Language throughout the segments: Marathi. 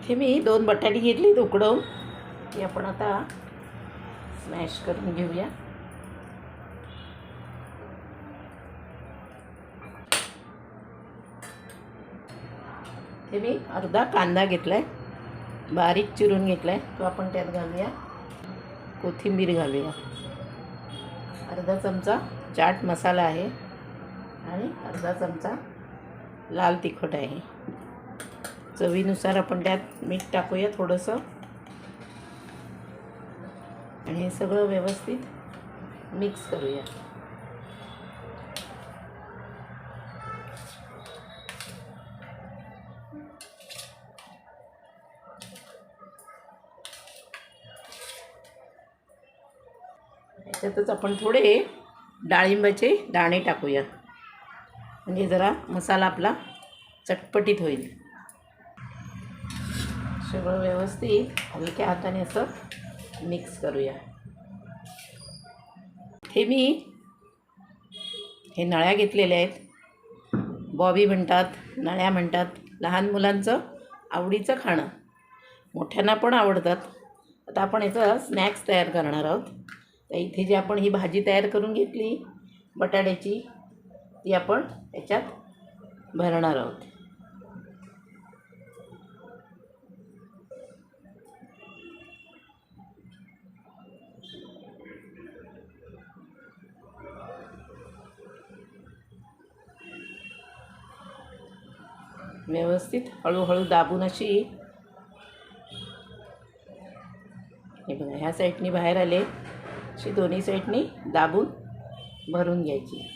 इथे मी दोन बटाटी घेतली उकडवून ती आपण आता स्मॅश करून घेऊया. हे मी अर्धा कांदा घेतला आहे बारीक चिरून घेतला आहे तो आपण त्यात घालूया. कोथिंबीर घालूया. अर्धा चमचा चाट मसाला आहे. आणि अर्धा चमचा लाल तिखट आहे. चवीनुसार आपण त्यात मीठ टाकूया थोडंसं. आणि हे सगळं व्यवस्थित मिक्स करूया. त्यातच आपण थोडे डाळिंबाचे दाणे टाकूया. म्हणजे जरा मसाला आपला चटपटीत होईल. सगळं व्यवस्थित. हलक्या हाताने असं मिक्स करूया. हे मी हे नळ्या घेतलेल्या आहेत. बॉबी म्हणतात नळ्या म्हणतात. लहान मुलांचं आवडीचं खाणं. मोठ्यांना पण आवडतात. आता आपण याचा स्नॅक्स तयार करणार आहोत. तर इथे जी आपण ही भाजी तयार करून घेतली बटाट्याची ती आपण याच्यात भरणार आहोत. व्यवस्थित. हळूहळू दाबून अशी. हे बघा ह्या साईडनी बाहेर आले. अशी दोन्ही साईडनी दाबून भरून घ्यायची.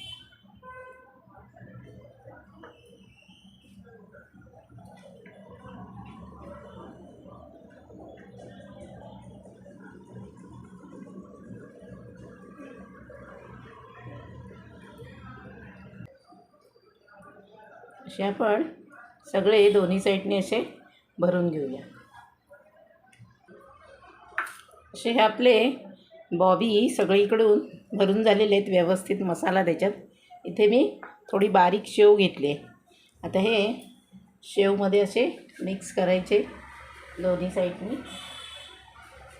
अशी आपण सगळे दोन्ही साईडने असे भरून घेऊया. असे हे आपले बॉबी सगळीकडून भरून झालेले आहेत व्यवस्थित मसाला त्याच्यात. इथे मी थोडी बारीक शेव घेतली आहे. आता हे शेवमध्ये असे मिक्स करायचे दोन्ही साईडनी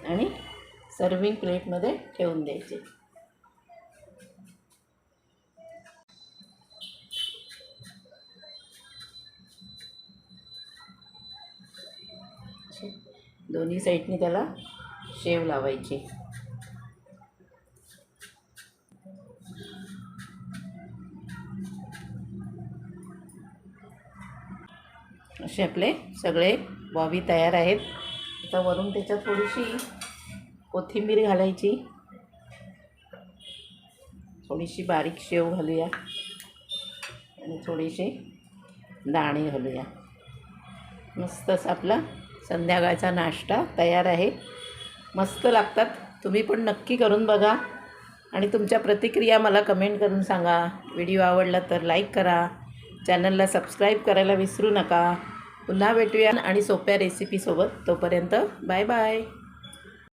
आणि सर्विंग प्लेटमध्ये ठेवून द्यायचे असे दोन्ही साईडनी त्याला शेव लावायची. असे आपले सगळे बॉबी तयार आहेत. आता वरून त्याच्यात थोडीशी कोथिंबीर घालायची. थोडीशी बारीक शेव घालूया. आणि थोडीशी दाणे घालूया. मस्त आपला संध्याकाळचा नाश्ता तयार आहे. मस्त लागतात. तुम्ही पण नक्की करून बघा. आणि तुमच्या प्रतिक्रिया मला कमेंट करून सांगा. व्हिडिओ आवडला तर लाईक करा. चॅनलला सबस्क्राईब करायला विसरू नका. पुन्हा भेटूया आणि सोप्या रेसिपीसोबत तोपर्यंत बाय बाय.